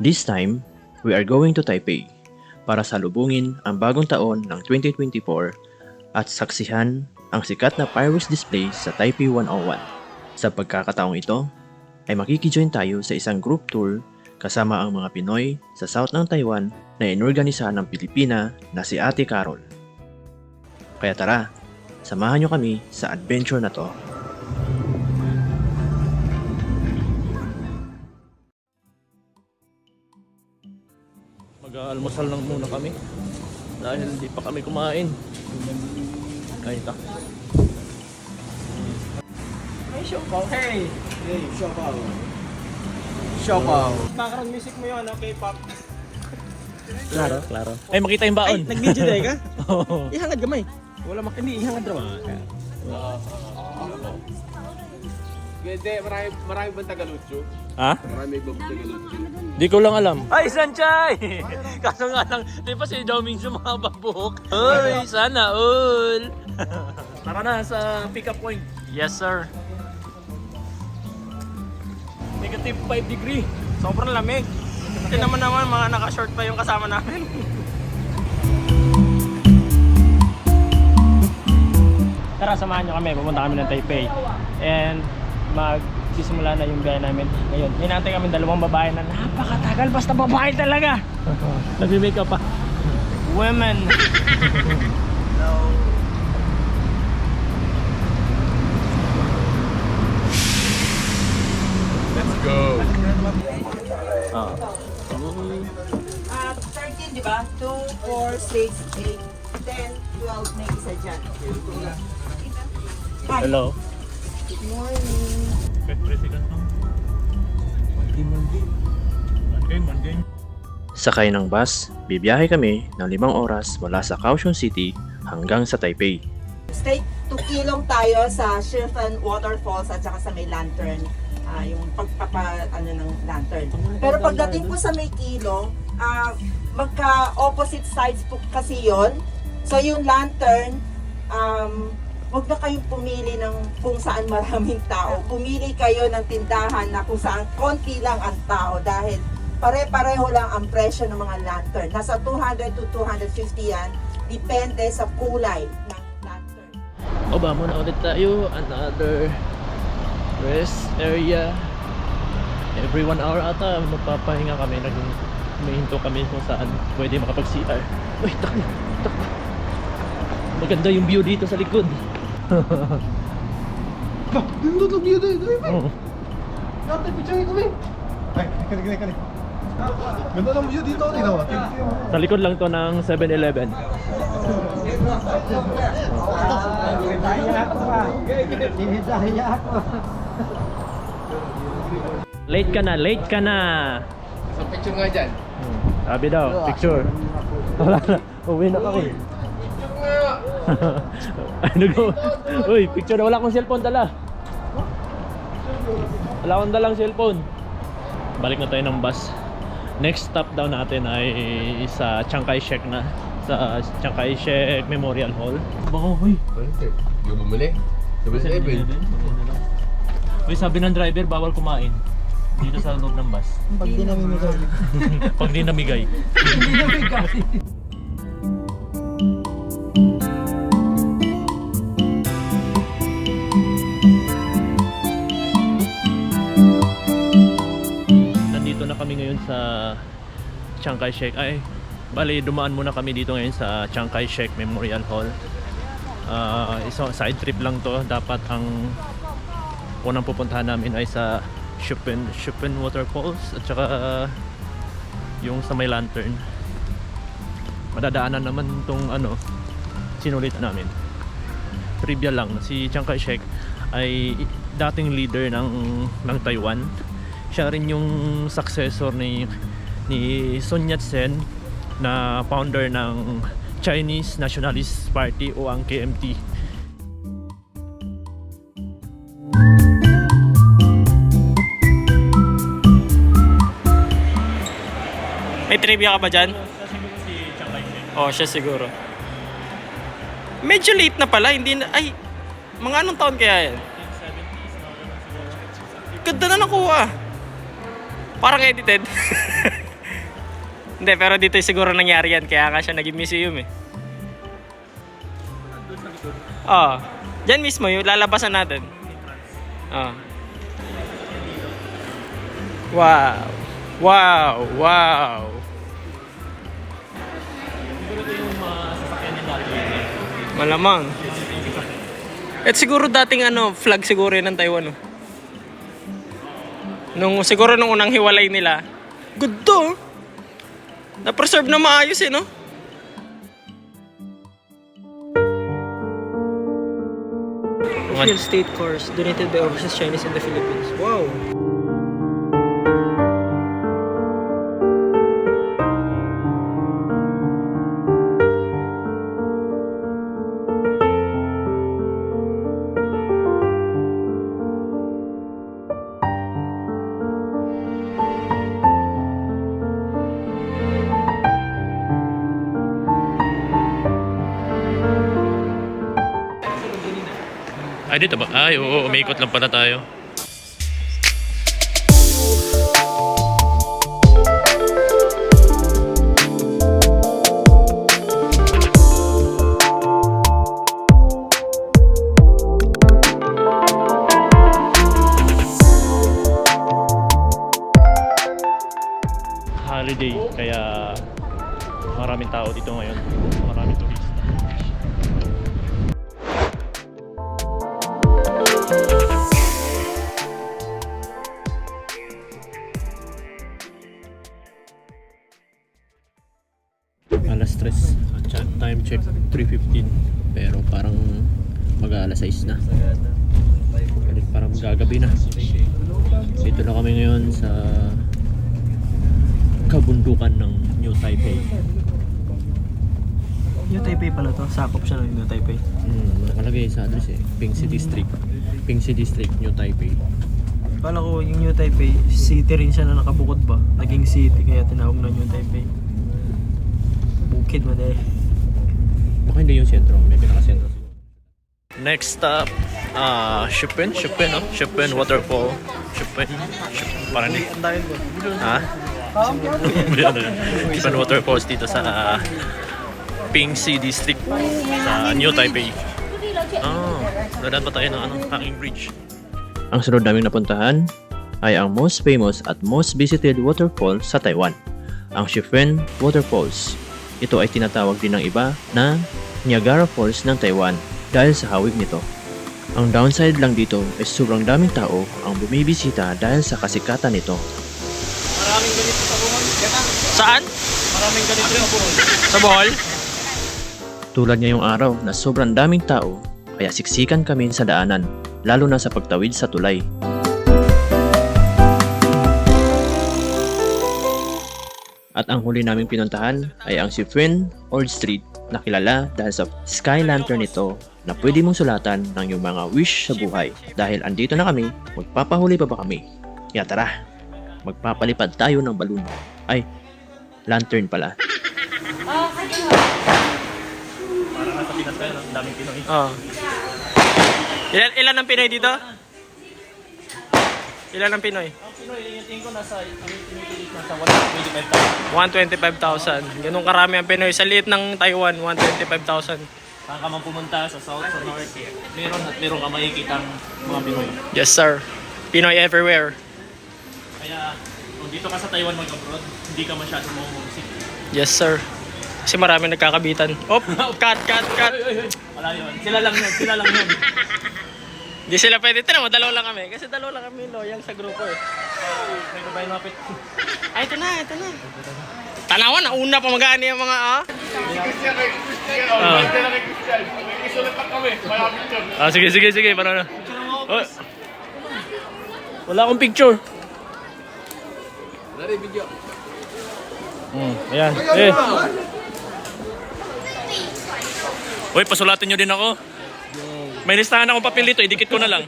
This time, we are going to Taipei para salubungin ang bagong taon ng 2024 at saksihan ang sikat na fireworks display sa Taipei 101. Sa pagkakataong ito, ay makikijoin tayo sa isang group tour kasama ang mga Pinoy sa South ng Taiwan na inorganisa ng Pilipina na si Ate Carol. Kaya tara, samahan nyo kami sa adventure na to. Mag-almusal lang muna kami dahil hindi pa kami kumain. Kain ta. Hey, Siopaw. Hey! Hey, Siopaw. Siopaw. Background music mo yun, ano, K-pop. Klaro, klaro. Ay, makita yung Ay, baon. nag-video day ka? Oo. Ihangad gamay. Wala mak hindi ihangad raw. Hindi, marami, marami bang Tagalutso? ha? Marami bang Tagalutso? Di ko lang alam. Ay, Sanchay! Kaso nga lang, di ba si Doming sumama buhok? Uy, sana all! Tara na sa pick-up point. Yes, sir. Negative 5 degree. Sobrang lamig. Kasi naman naman mga naka-short pa yung kasama namin. Tara, samahan nyo kami. Pupunta kami ng Taipei. And magsisimula na yung gaya namin ngayon. Hinantay kami dalawang babae na napakatagal. Basta babae talaga. Nagme-makeup pa. Women. Let's go! Ah. Ah, 13, di ba? 2, 4, 6, 8, 10, 12, may isa dyan. Hello. Good morning. Sakay ng bus, bibiyahe kami ng limang oras mula sa Kaohsiung City hanggang sa Taipei. Stay 2 kilong tayo sa Shirfan Waterfalls at saka sa may lantern. Ah, yung pagpapa ano ng lantern. Pero pagdating po sa may kilo, ah, magka opposite sides po kasi yon. So yung lantern, um, huwag na kayong pumili ng kung saan maraming tao. Pumili kayo ng tindahan na kung saan konti lang ang tao dahil pare-pareho lang ang presyo ng mga lantern. Nasa 200 to 250 yan. Depende sa kulay ng lantern. Baba muna ulit tayo. Another rest area. Every one hour ata, magpapahinga kami. Nag humihinto kami kung saan pwede makapag-CR. Uy, takbo, takbo. Maganda yung view dito sa likod. Bah, dito lang dito dito. Oo. Dati, picture eh. Ay, kali kali kali. Ganda ng view dito, tingnan mo. Sa likod lang to ng 7-Eleven. Late ka na, late ka na. Sa picture nga dyan. Hmm, Sabi daw, picture. Wala na, uwi na kami. Ano go? Uy, picture na wala akong cellphone dala. Wala akong dalang cellphone. Balik na tayo ng bus. Next stop daw natin ay sa Chiang Kai-shek na. Sa Chiang Kai-shek Memorial Hall. Bako, uy. Ko bumili. Sabi sa Evan. Uy, sabi ng driver, bawal kumain. Dito sa loob ng bus. Pag di namimigay. Pag di namigay. Nandito Chiang Kai-shek. Ay, bali dumaan muna kami dito ngayon sa Chiang Kai-shek Memorial Hall. Ah, isang side trip lang to. Dapat ang unang pupuntahan namin ay sa Chupin, Chupin Waterfalls at saka yung sa may lantern. Madadaanan naman tong ano sinulit namin. Trivia lang, si Chiang Kai-shek ay dating leader ng ng Taiwan. Siya rin yung successor ni ni Sun Yat-sen na founder ng Chinese Nationalist Party o ang KMT. May trivia ka ba dyan? Oo, siya siguro. Medyo late na pala, hindi na, ay, mga anong taon kaya yan? Ganda na nakuha. Parang edited. Hindi, pero dito siguro nangyari yan. Kaya nga siya naging museum eh. Oo. Diyan mismo, yung lalabasan natin. Oo. Wow. Wow. Wow. Malamang. At siguro dating ano, flag siguro yun ng Taiwan. Oh. Nung, siguro nung unang hiwalay nila. Good to. Na-preserve na maayos eh, no? Hill State Course donated by overseas Chinese in the Philippines. Wow. Ay, dito ba? Ay, oo, umikot lang pala tayo. Holiday, kaya maraming tao dito ngayon. Maraming turista. 6 na Balik parang gagabi na dito na kami ngayon sa kabundukan ng New Taipei New Taipei pala to. Sakop siya ng New Taipei. hmm, nakalagay sa address eh Pingsi District Pingsi District New Taipei Kala ko yung New Taipei, city rin siya na nakabukod ba? Naging city kaya tinawag na New Taipei. Bukid mo dahil. baka hindi yung sentro may pinaka-sentro Next stop, ah, Chupin, Chupin, oh. Chupin Waterfall. Chupin, Chupin, parang di. Ko. Ha? Chupin Waterfalls dito sa ah, Pingsi District sa New Taipei. Oh, dadaan pa tayo ng ano, hanging bridge. Ang sunod naming napuntahan ay ang most famous at most visited waterfall sa Taiwan, ang Shifen Waterfalls. Ito ay tinatawag din ng iba na Niagara Falls ng Taiwan dahil sa hawig nito. Ang downside lang dito ay sobrang daming tao ang bumibisita dahil sa kasikatan nito. Maraming ganito sa Bohol. Saan? Maraming ganito sa Bohol. Sa Bohol? Tulad ngayong araw na sobrang daming tao, kaya siksikan kami sa daanan, lalo na sa pagtawid sa tulay. At ang huli naming pinuntahan ay ang Sifuen Old Street na kilala dahil sa sky lantern nito na pwede mong sulatan ng iyong mga wish sa buhay. Dahil andito na kami, magpapahuli pa ba kami? Kaya tara, magpapalipad tayo ng balloon. Ay, lantern pala. Oo. Ilan, ilan ang Pinoy dito? Ilan ang Pinoy? Ang Pinoy, tingin ko nasa, nasa 125,000. Ganun karami ang Pinoy. Sa liit ng Taiwan, 125,000. Saan ka man pumunta sa south, sa north, meron at meron ka makikita mga Pinoy. Yes, sir. Pinoy everywhere. Kaya kung dito ka sa Taiwan mag-abroad, hindi ka masyado mamumsik. Yes, sir. Kasi marami nagkakabitan. Op! Cut, cut, cut! Wala yun. Sila lang yun. Sila lang yun. Hindi sila pwede. Tira mo, dalawa lang kami. Kasi dalawa lang kami loyal sa grupo eh. May babae mapit. Ay, ito na, ito na. Tanawan, nauna pa mag-aani yung mga ah. Ah, ah sige, sige, sige. Para na. Oh. Wala akong picture. Wala rin video. Hmm, ayan. Eh. Uy, pasulatin nyo din ako. May listahan akong papel dito, idikit ko na lang.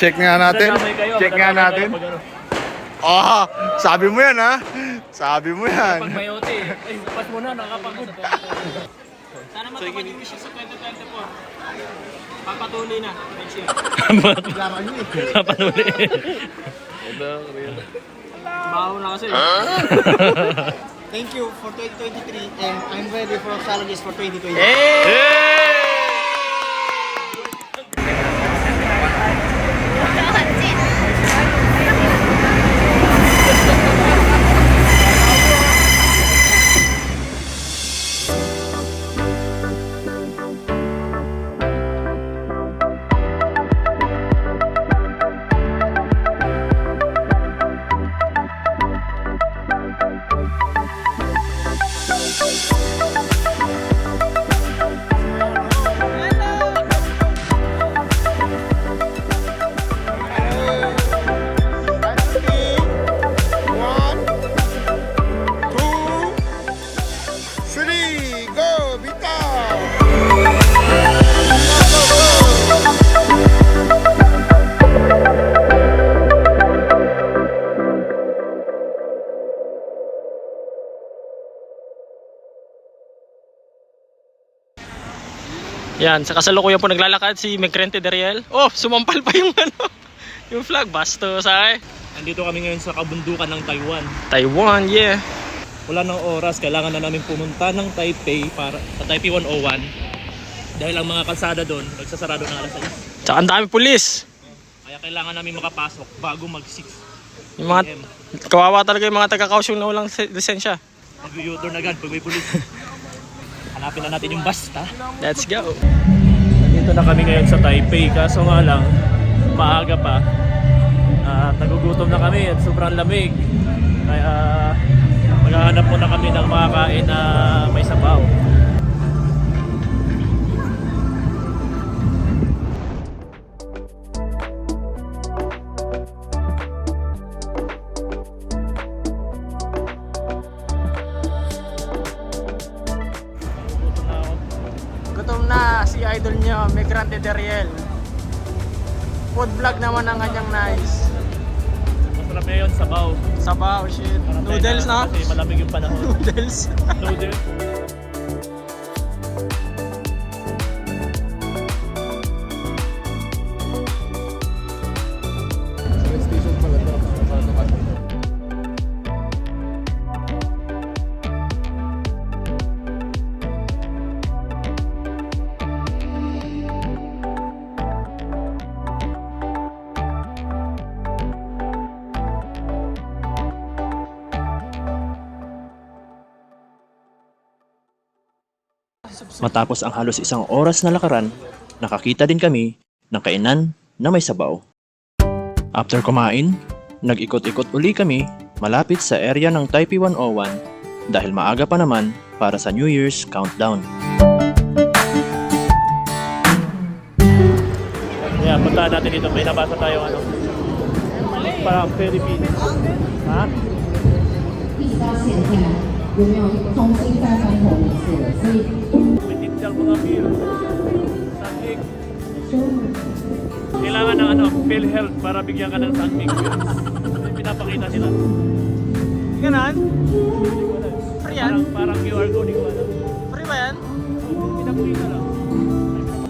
Check nga natin. Madadamay kayo, Check nga natin. kayo pag ano. Oh, sabi mo yan ha. Sabi mo yan. Pag may OT, ay, pas mo na, nakapagod. Sana matupad yung wishes sa 2024. Papatuloy na. Year. Papatuloy. Baho na kasi. Thank you for 2023 and I'm ready for challenges for 2020. One, Yan, sa kasalukuyan po naglalakad si Megrente Deriel. Oh, sumampal pa yung ano, yung flag. Bastos ay. Nandito kami ngayon sa kabundukan ng Taiwan. Taiwan, yeah. Wala ng oras, kailangan na namin pumunta ng Taipei para sa Taipei 101. Dahil ang mga kalsada doon, nagsasarado ng alas 6. Tsaka ang dami pulis. Kaya kailangan namin makapasok bago mag 6 Yung mga, kawawa talaga yung mga taga-kausyong na walang se- lisensya. Mag-u-turn agad pag may pulis. Hanapin na natin yung basta. Let's go. Dito na kami ngayon sa Taipei, kaso nga lang, maaga pa. At nagugutom na kami at sobrang lamig. Kaya maghahanap muna kami ng makakain na may sabaw. Food vlog naman ang kanyang nice. Masarap na yun, sabaw. Sabaw, shit. Parang Noodles tayo na. Kasi malamig yung panahon. Noodles. Noodles. Matapos ang halos isang oras na lakaran, nakakita din kami ng kainan na may sabaw. After kumain, nag-ikot-ikot uli kami malapit sa area ng Taipei 101 dahil maaga pa naman para sa New Year's countdown. Yeah, puntahan natin dito. May nabasa tayo ano. Parang Philippines. Ha? 必须要线下有没有重新再翻红一次了？所以 May tinsyang mga beer. Sunmig. Kailangan ng ano, PhilHealth para bigyan ka ng Sunmig. May pinapakita sila. Ganon? Free yan? Parang, parang QR code, hindi ko alam. Free ba yan? Pinapakita lang.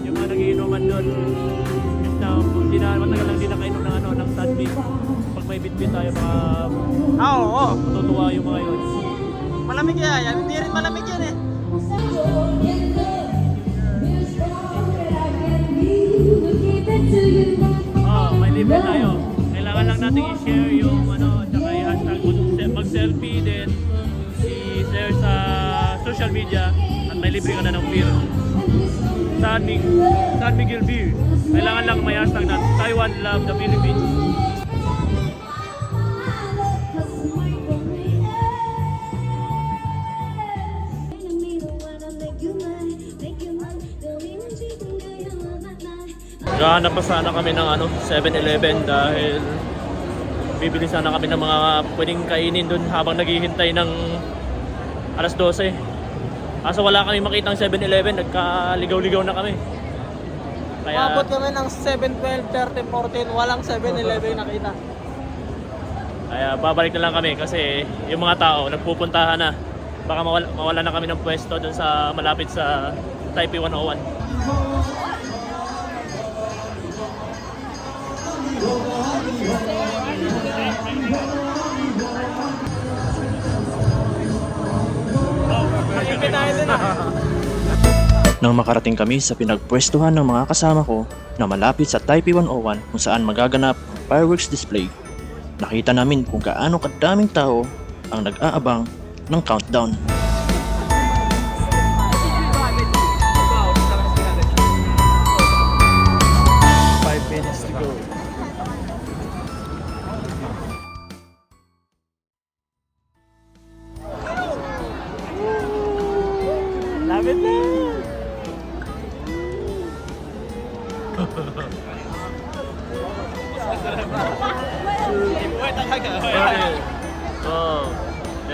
Yung mga nagiinuman doon. Yung na, hindi na, matagal lang hindi nakainom ng ano, ng Sunmig. Pag may bitbit tayo, baka Ah, oo. matutuwa yung mga yun. Malamig kaya yan. Hindi rin malamig yan eh. Oh, may libre tayo. Kailangan lang natin i-share yung ano, tsaka i-hashtag mag- mag-selfie din, i-share sa social media at may libre ka na ng beer. San, Mig San Miguel Beer. Kailangan lang may hashtag na Taiwan Love the Philippines. Gahanap pa sana kami ng ano, 7-Eleven dahil bibili sana kami ng mga pwedeng kainin doon habang naghihintay ng alas 12. Kaso wala kami makitang 7-Eleven, nagkaligaw-ligaw na kami. Kaya, Umabot kami ng 7, 12, 13, 14. Walang 7-Eleven nakita. kaya babalik na lang kami kasi yung mga tao nagpupuntahan na. Baka mawala, mawala na kami ng pwesto dun sa malapit sa Taipei 101. Nang makarating kami sa pinagpwestuhan ng mga kasama ko na malapit sa Taipei 101 kung saan magaganap ang fireworks display, nakita namin kung gaano kadaming tao ang nag-aabang ng countdown. 你不会当他可能会。哦，嗯。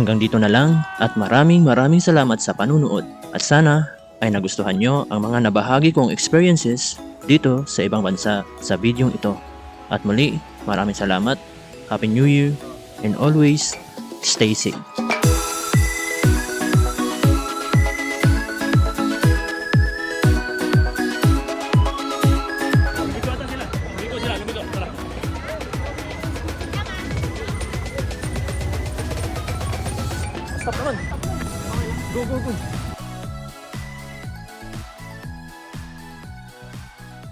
Hanggang dito na lang at maraming maraming salamat sa panunood at sana ay nagustuhan nyo ang mga nabahagi kong experiences dito sa ibang bansa sa bidyong ito. At muli, maraming salamat, Happy New Year, and always stay safe.